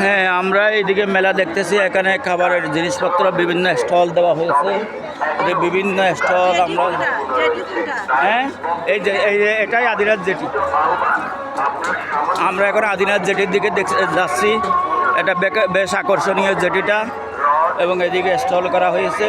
হ্যাঁ আমরা এইদিকে মেলা দেখতেছি এখানে খাবারের জিনিসপত্র বিভিন্ন স্টল দেওয়া হয়েছে। বিভিন্ন স্টল আমরা হ্যাঁ এই যে এই এটাই আদিনাথ জেটি আমরা এখন আদিনাথ জেটির দিকে যাচ্ছি। এটা বেশ আকর্ষণীয় জেটিটা এবং এদিকে স্টল করা হয়েছে।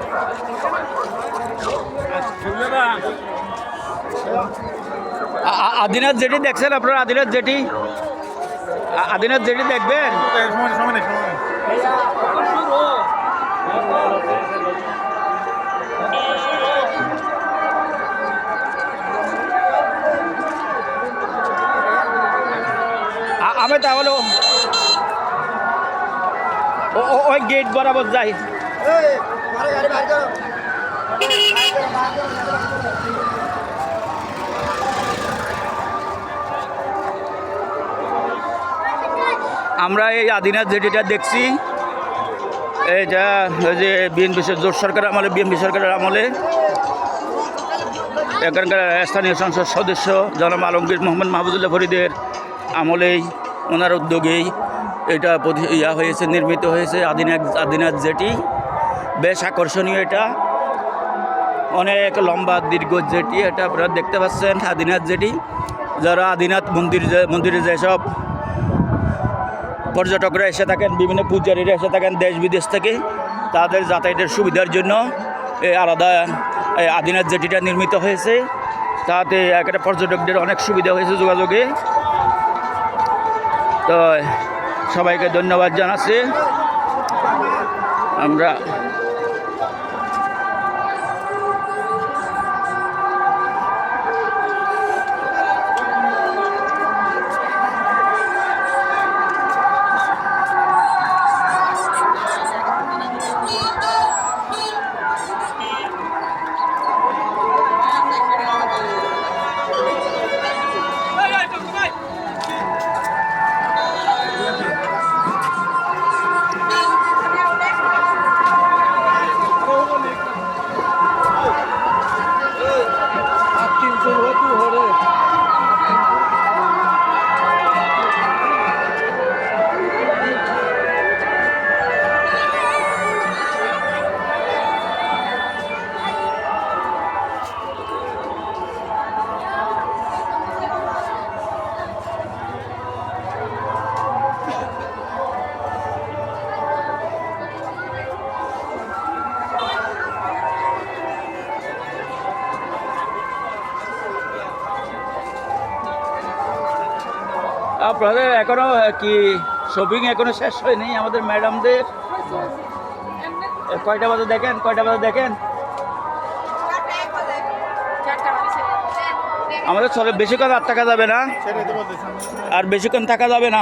আদিনাথ জেটি দেখছেন আপনারা? আদিনাথ জেটি আদিনাথ জেটি দেখবেন? আমি তাহলে ওই গেট বরাবর যাই। আমরা এই আদিনাথ জেটিটা দেখছি ওই যে বিএনপি জোট সরকার আমলে বিএনপি সরকারের আমলে, এখানকার স্থানীয় সংসদ সদস্য জনাব আলমগীর মোহাম্মদ মাহবুদুল্লাহ ফরিদের আমলেই ওনার উদ্যোগেই এটা ইয়া হয়েছে, নির্মিত হয়েছে আদিনাথ আদিনাথ জেটি। বেশ আকর্ষণীয় এটা। অনেক লম্বা, দীর্ঘ জেটি এটা আপনারা দেখতে পাচ্ছেন, আদিনাথ জেটি। যারা আদিনাথ মন্দির মন্দিরে যেসব পর্যটকরা এসে থাকেন, বিভিন্ন পূজারীরা এসে থাকেন দেশ বিদেশ থেকে। তাদের যাতায়াতের সুবিধার জন্য এই আলাদা এই আদিনাথ জেটিটা নির্মিত হয়েছে। তাতে একটা পর্যটকদের অনেক সুবিধা হয়েছে যোগাযোগে। তো সবাইকে ধন্যবাদ জানাচ্ছি। আমরা আপনাদের এখনও কি শপিং এখনও শেষ হয়নি আমাদের ম্যাডামদের কয়টা বাজে দেখেন, কয়টা বাজে দেখেন? আমাদের চলে বেশিক্ষণ আর থাকা যাবে না। আর বেশিক্ষণ থাকা যাবে না।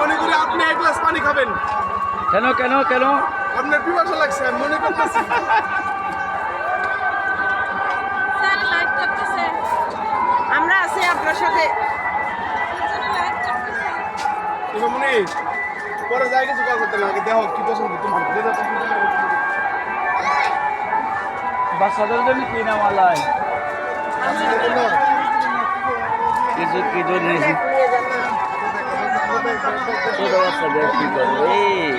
মনে করি আপনি এক গ্লাস পানি খাবেন। কেন কেন কেন? আপনার পিপাসা লাগছে আমি মনে করতেছি। আমরা আছি আপনার সাথে। মনে পরে যাই কিছু কাজ করতে লাগে। দেখো কি পছন্দ তোমার। বাচ্চাদের জন্য কি নাম আলাই কিছু কিছু নিয়েছি ছোট বাচ্চাদের কি করব এই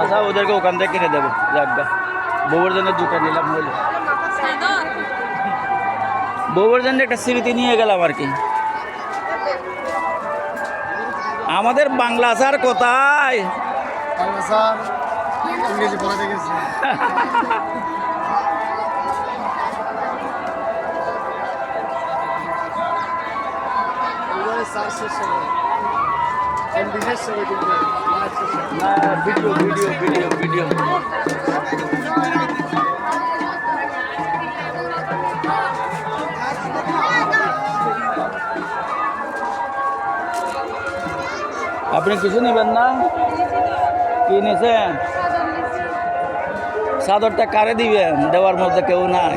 আচ্ছা ওদেরকে ওখান থেকে কিনে দেবো। যাজ্ঞা বউর জন্য দুটো নিলাম হইল বউর জন্য একটা স্মৃতি নিয়ে গেলাম আর কি। আমাদের বাংলা স্যার কোথায়? বাংলা স্যার ইংরেজি পড়াতে গেছি এবারে স্যার শেষ হবে এমডি শেষ হবে কিন্তু লাইভ শেষ হবে না আপনি কিছু নেবেন না? কি নিয়েছেন চাদরটা কারে দিবেন? দেওয়ার মধ্যে কেউ নাই।